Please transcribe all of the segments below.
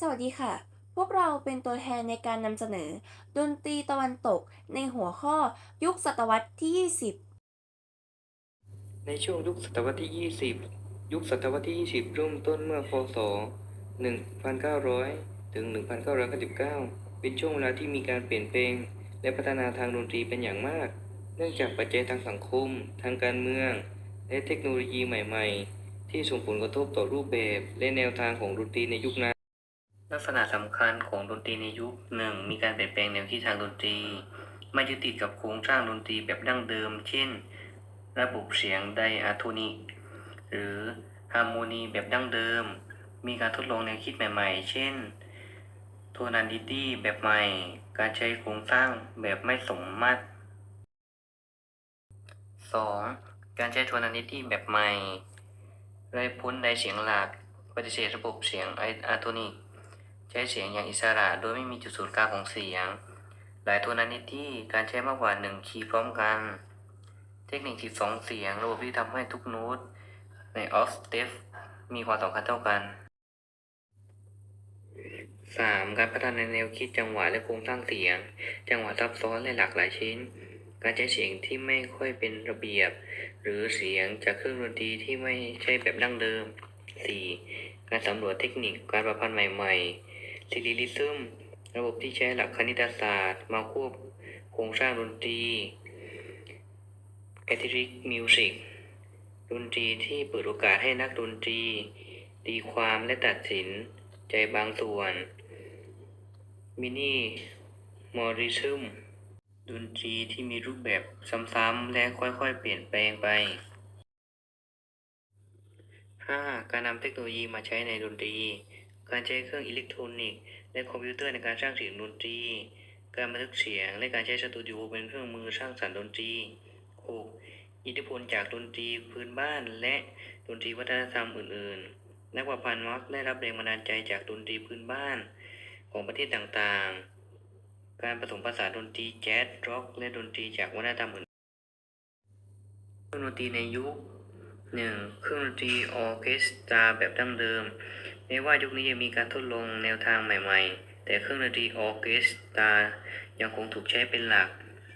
สวัสดีค่ะ พวกเราเป็นตัวแทนในการนำเสนอ ดนตรีตะวันตกในหัวข้อยุคศตวรรษที่ 20 ในช่วงยุคศตวรรษที่ 20 ยุคศตวรรษที่ 20 เริ่มต้นเมื่อพศ 1900 ถึง 1999 เป็นช่วงเวลาที่มีการเปลี่ยนแปลง และพัฒนาทางดนตรีเป็นอย่างมาก เนื่องจากปัจจัยทางสังคม ทางการเมือง และเทคโนโลยีใหม่ ๆ ที่ส่งผลกระทบต่อรูปแบบ และแนวทางของดนตรีในยุคนั้น ลักษณะสำคัญของดนตรีในยุคหนึ่งมีการเปลี่ยนแปลงแนวทิศทางดนตรี ไม่ยึดติดกับโครงสร้างดนตรีแบบดั้งเดิม เช่น ระบบเสียงไดอะโทนิกหรือฮาร์โมนีแบบดั้งเดิม มีการทดลองแนวคิดใหม่ๆ เช่น โทนาลิตี้แบบใหม่ การใช้โครงสร้างแบบไม่สมมาตร 2. การใช้โทนาลิตี้แบบใหม่ไล่พ้นไดเสียงหลัก ปฏิเสธระบบเสียงไออะโทนิก ใช้เสียงอย่างอิสระโดยไม่มีจุดศูนย์กลางของเสียง หลายโทนาลิตี้การใช้มากกว่าหนึ่งคีย์พร้อมกัน เทคนิค12เสียงระบบที่ทำให้ทุกโน้ตในออฟสเตฟมีความสำคัญเท่ากัน 3. การพัฒนาแนวคิดจังหวะและโครงสร้างเสียง จังหวะซับซ้อนและหลากหลายชิ้น การใช้เสียงที่ไม่ค่อยเป็นระเบียบ หรือเสียงจากเครื่องดนตรีที่ไม่ใช่แบบดั้งเดิม 4. การสำรวจเทคนิคการประพันธ์ใหม่ ๆ ซิลิลิซึมระบบที่ใช้หลักคณิตศาสตร์ มาควบโครงสร้างดนตรีแอทิริกมิวสิกดนตรีที่เปิดโอกาสให้นักดนตรี ตีความและตัดสินใจบางส่วน มินิมอริซึมดนตรีที่มีรูปแบบซ้ำๆและค่อยๆ เปลี่ยนแปลงไป 5. การนำเทคโนโลยีมาใช้ในดนตรี การใช้เครื่องอิเล็กทรอนิกส์และคอมพิวเตอร์ในการสร้างเสียงดนตรี การบันทึกเสียงและการใช้สตูดิโอเป็นเครื่องมือสร้างสรรค์ดนตรี 6. อิทธิพลจากดนตรีพื้นบ้านและดนตรีวัฒนธรรมอื่นๆ นักประพันธ์มักได้รับแรงบันดาลใจจากดนตรีพื้นบ้านของประเทศต่างๆ การผสมผสานดนตรีแจ๊สร็อกและดนตรีจากวัฒนธรรมอื่นเครื่องดนตรีในยุคหนึ่งเครื่องดนตรีออเคสตราแบบดั้งเดิม แม้ว่ายุคนี้จะมีการทดลองแนวทางใหม่ๆ แต่เครื่องดนตรีออเคสตรายังคงถูกใช้เป็นหลัก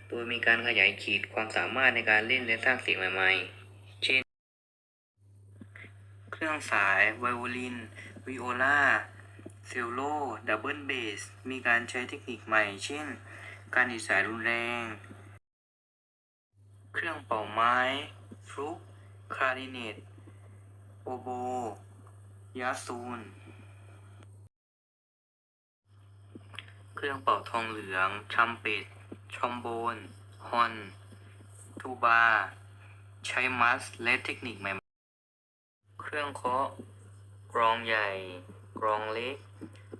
โดยมีการขยายขีดความสามารถในการเล่นและสร้างเสียงใหม่ๆ เช่น เครื่องสาย ไวโอลิน วิโอลาเซลโล ดับเบิลเบส มีการใช้เทคนิคใหม่ เช่น การดีดสายรุนแรง เครื่องเป่าไม้ ฟลุกคลาริเนต โอโบ ยาซูน เครื่องเป่าทองเหลืองทรัมเป็ตชอมโบน ฮอน ทูบา ใช้มัส และเทคนิคใหม่ เครื่องเคาะ กรองใหญ่ กรองเล็ก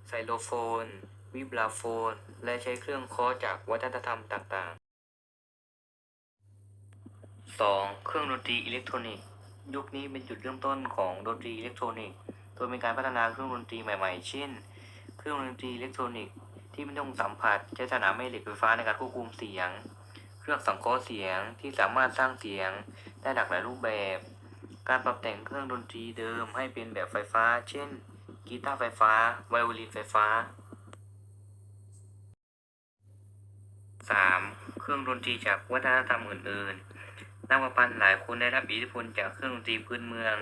ไซโลโฟน วิบลาโฟน และใช้เครื่องเคาะจากวัฒนธรรมต่าง ๆ 2. เครื่องดนตรีอิเล็กทรอนิกส์ ยุคนี้เป็นจุดเริ่มต้นของดนตรีอิเล็กทรอนิกส์ โดยมีการพัฒนาเครื่องดนตรีใหม่ๆ เช่น เครื่องดนตรีอิเล็กทรอนิกส์ที่ไม่ต้องสัมผัสใช้สนามแม่เหล็กไฟฟ้าในการควบคุมเสียง เครื่องสังเคราะห์เสียงที่สามารถสร้างเสียงได้หลากหลายรูปแบบ การปรับแต่งเครื่องดนตรีเดิมให้เป็นแบบไฟฟ้า เช่น กีตาร์ไฟฟ้า ไวโอลินไฟฟ้า 3. เครื่องดนตรีจากวัฒนธรรมอื่นๆนักประพันธ์หลายคนได้รับอิทธิพลจากเครื่องดนตรีพื้นเมือง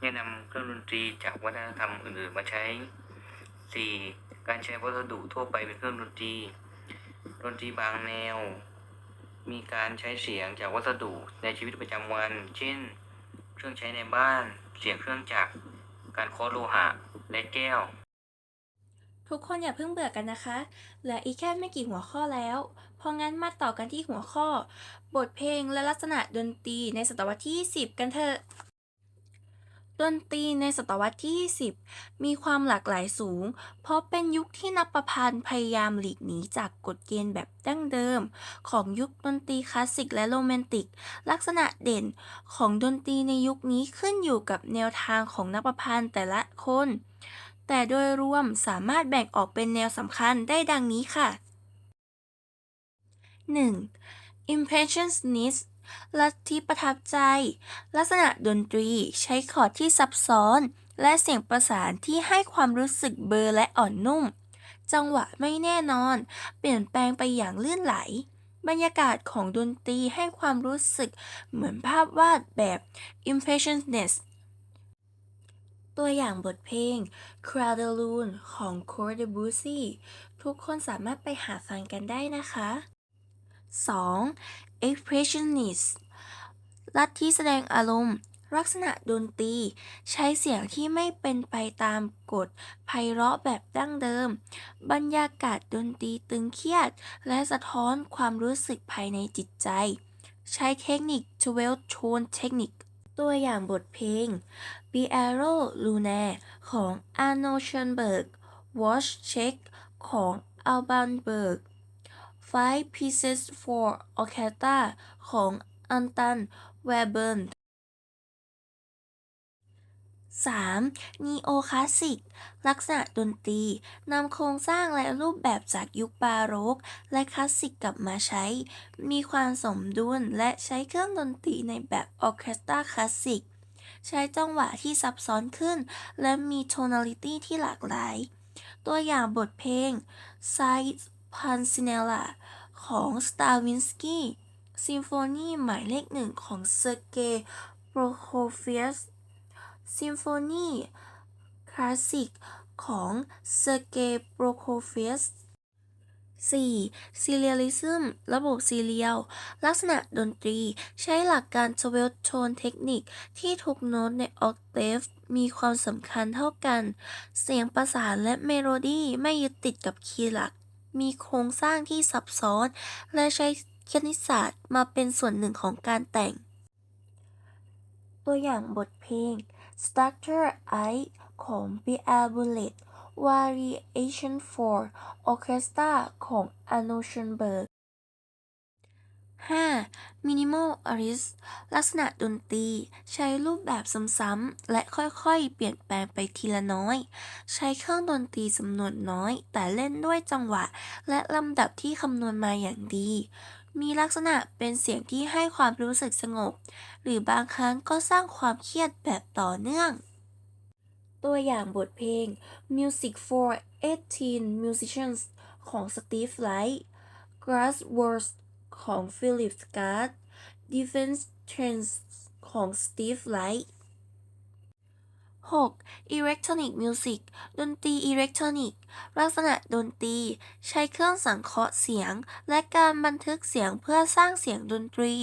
แนะนำเครื่องดนตรีจากวัฒนธรรมอื่นๆมาใช้ 4. การใช้วัสดุทั่วไปเป็นเครื่องดนตรี ดนตรีบางแนว มีการใช้เสียงจากวัสดุในชีวิตประจำวัน เช่น เครื่องใช้ในบ้าน เสียงเครื่องจักร การเคาะโลหะ และแก้ว ทุกคนอย่าเพิ่งเบื่อกันนะคะ เหลืออีกแค่ไม่กี่หัวข้อแล้ว เพราะงั้นมาต่อกันที่หัวข้อ บทเพลงและลักษณะดนตรีในศตวรรษที่20กันเถอะ ดนตรีในศตวรรษที่ 20 มีความหลากหลายสูง เพราะเป็นยุคที่นักประพันธ์พยายามหลีกหนีจากกฎเกณฑ์แบบดั้งเดิม ของยุคดนตรีคลาสสิกและโรแมนติก ลักษณะเด่นของดนตรีในยุคนี้ขึ้นอยู่กับแนวทางของนักประพันธ์แต่ละคน แต่โดยรวมสามารถแบ่งออกเป็นแนวสำคัญได้ดังนี้ค่ะ 1. Impressionist ลัทธิประทับใจ ลักษณะดนตรีใช้คอร์ดที่ซับซ้อน และเสียงประสานที่ให้ความรู้สึกเบลอและอ่อนนุ่ม จังหวะไม่แน่นอน เปลี่ยนแปลงไปอย่างลื่นไหล บรรยากาศของดนตรีให้ความรู้สึกเหมือนภาพวาดแบบ impressionist ตัวอย่างบทเพลง c r a d l o o n ของ Claude Debussy ทุกคนสามารถไปหาฟังกันได้นะคะ 2. Expressionist ลัทธิแสดงอารมณ์ ลักษณะดนตรี ใช้เสียงที่ไม่เป็นไปตามกฎไพเราะแบบดั้งเดิม บรรยากาศดนตรีตึงเครียด และสะท้อนความรู้สึกภายในจิตใจ ใช้เทคนิค 12 tone technique ตัวอย่างบทเพลง b i e r o Luna ของ Arno Schoenberg Watch Check ของ Alban Berg Five Pieces for Orchestra ของ Anton Webern 3. Neo Classic ลักษณะดนตรีนำโครงสร้างและรูปแบบจากยุคบาโรก และคลาสสิกกลับมาใช้ มีความสมดุลและใช้เครื่องดนตรีในแบบออเคสตราคลาสสิก ใช้จังหวะที่ซับซ้อนขึ้น และมีโทนาลิตี้ที่หลากหลาย ตัวอย่างบทเพลง Size s i d e Pansinella ของสตาวินสกี้ซิมโฟนีหมายเลขหนึ่งของเซอร์เกย์โปรโคเฟียสซิมโฟนีคลาสสิกของเซอร์เกย์โปรโคเฟียส 4. Serialism ระบบซีเรียล ลักษณะดนตรีใช้หลักการ12 tone เทคนิคที่ทุกโน้ตในออกเทฟมีความสำคัญเท่ากัน เสียงประสานและเมโลดี้ไม่ยึดติดกับคีย์หลัก มีโครงสร้างที่ซับซ้อน และใช้คณิตศาสตร์มาเป็นส่วนหนึ่งของการแต่ง ตัวอย่างบทเพลง Structure I ของ b r Bullet Variation for Orchestra ของ a n o s h e n b e r g 5. Minimalist ลักษณะดนตรี ใช้รูปแบบซ้ำๆและค่อยๆ เปลี่ยนแปลงไปทีละน้อย ใช้เครื่องดนตรีจำนวนน้อย แต่เล่นด้วยจังหวะ และลำดับที่คำนวณมาอย่างดี มีลักษณะเป็นเสียงที่ให้ความรู้สึกสงบ หรือบางครั้งก็สร้างความเครียดแบบต่อเนื่อง ตัวอย่างบทเพลง Music for 18 Musicians ของ Steve Reich Grassworks ของ Philip Scott Defense Trends ของ Steve Reich 6. Electronic Music ดนตรีอิเล็กทรอนิกส์ลักษณะดนตรี ใช้เครื่องสังเคราะห์เสียง และการบันทึกเสียงเพื่อสร้างเสียงดนตรี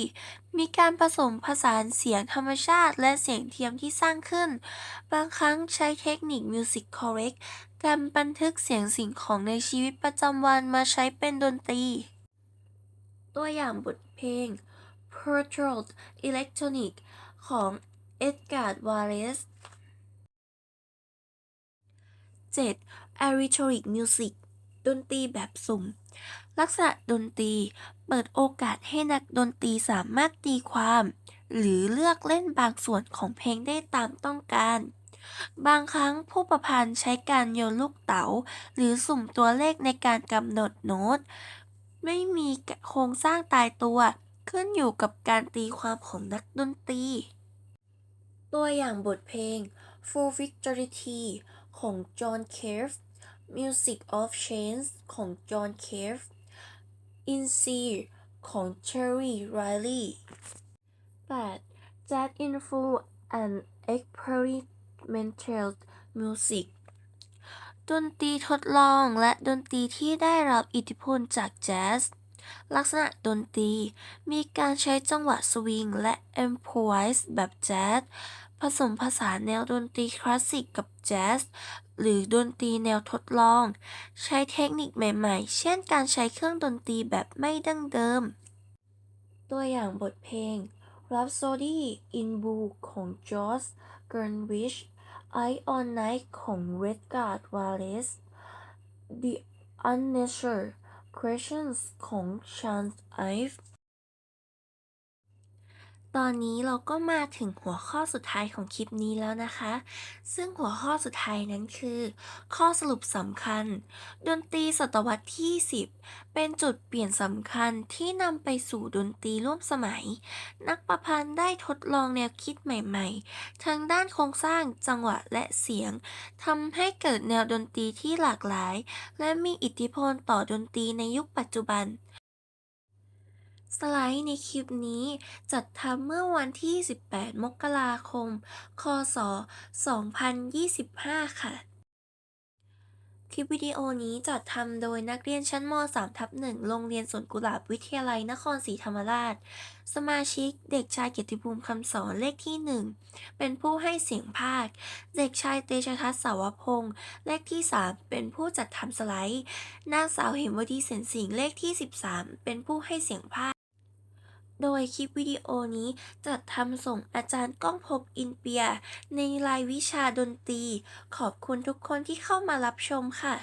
มีการผสมผสานเสียงธรรมชาติและเสียงเทียมที่สร้างขึ้น บางครั้งใช้เทคนิค Music Correct การบันทึกเสียงสิ่งของในชีวิตประจำวันมาใช้เป็นดนตรี ตัวอย่างบทเพลง Portrait Electronic ของ Edgar Wallace 7. Electronic Music ดนตรีแบบสุ่ม ลักษณะดนตรีเปิดโอกาสให้นักดนตรีสามารถตีความ หรือเลือกเล่นบางส่วนของเพลงได้ตามต้องการ บางครั้งผู้ประพันธ์ใช้การโยนลูกเต๋า หรือสุ่มตัวเลขในการกำหนดโน้ต ไม่มีโครงสร้างตายตัว ขึ้นอยู่กับการตีความของนักดนตรี ตัวอย่างบทเพลง For Victory ของ John Cage Music of Chains ของ John Cage In C ของ Terry Riley 8. Jazz Influ and Experimental Music ดนตรีทดลองและดนตรีที่ได้รับอิทธิพลจากแจ๊ส ลักษณะดนตรีมีการใช้จังหวะสวิงและ i m p r o v i s e แบบแจ๊ส ผสมผสานแนวดนตรีคลาสสิกกับแจ๊ส หรือดนตรีแนวทดลอง ใช้เทคนิคใหม่ๆ เช่นการใช้เครื่องดนตรีแบบไม่ดั้งเดิม ตัวอย่างบทเพลง Rhapsody in Blue ของ George Gershwin Eye on Night ของ Edgar Wallace The Unnatural Creations ของ Charles Ives ตอนนี้เราก็มาถึงหัวข้อสุดท้ายของคลิปนี้แล้วนะคะ ซึ่งหัวข้อสุดท้ายนั้นคือ ข้อสรุปสำคัญ ดนตรีศตวรรษที่ 10 เป็นจุดเปลี่ยนสำคัญที่นำไปสู่ดนตรีร่วมสมัย นักประพันธ์ได้ทดลองแนวคิดใหม่ๆ ทั้งด้านโครงสร้างจังหวะและเสียงทำให้เกิดแนวดนตรีที่หลากหลาย และมีอิทธิพลต่อดนตรีในยุคปัจจุบัน สไลด์ในคลิปนี้จัดทำเมื่อวันที่ 18 มกราคม คศ 2025 ค่ะ คลิปวิดีโอนี้จัดทำโดยนักเรียนชั้นม 3 ทับ1โรงเรียนสวนกุหลาบวิทยาลัยนครศรีธรรมราช สมาชิกเด็กชายเกียรติภูมิคำสอนเลขที่ 1 เป็นผู้ให้เสียงภาค เด็กชายเตชะทัศน์สาวพงศ์เลขที่ 3 เป็นผู้จัดทำสไลด์ นางสาวเหมวดีเสนสิงห์เลขที่ 13 เป็นผู้ให้เสียงภาค โดยคลิปวิดีโอนี้จัดทำส่งอาจารย์ก้องภพอินเปีย ในรายวิชาดนตรี ขอบคุณทุกคนที่เข้ามารับชมค่ะ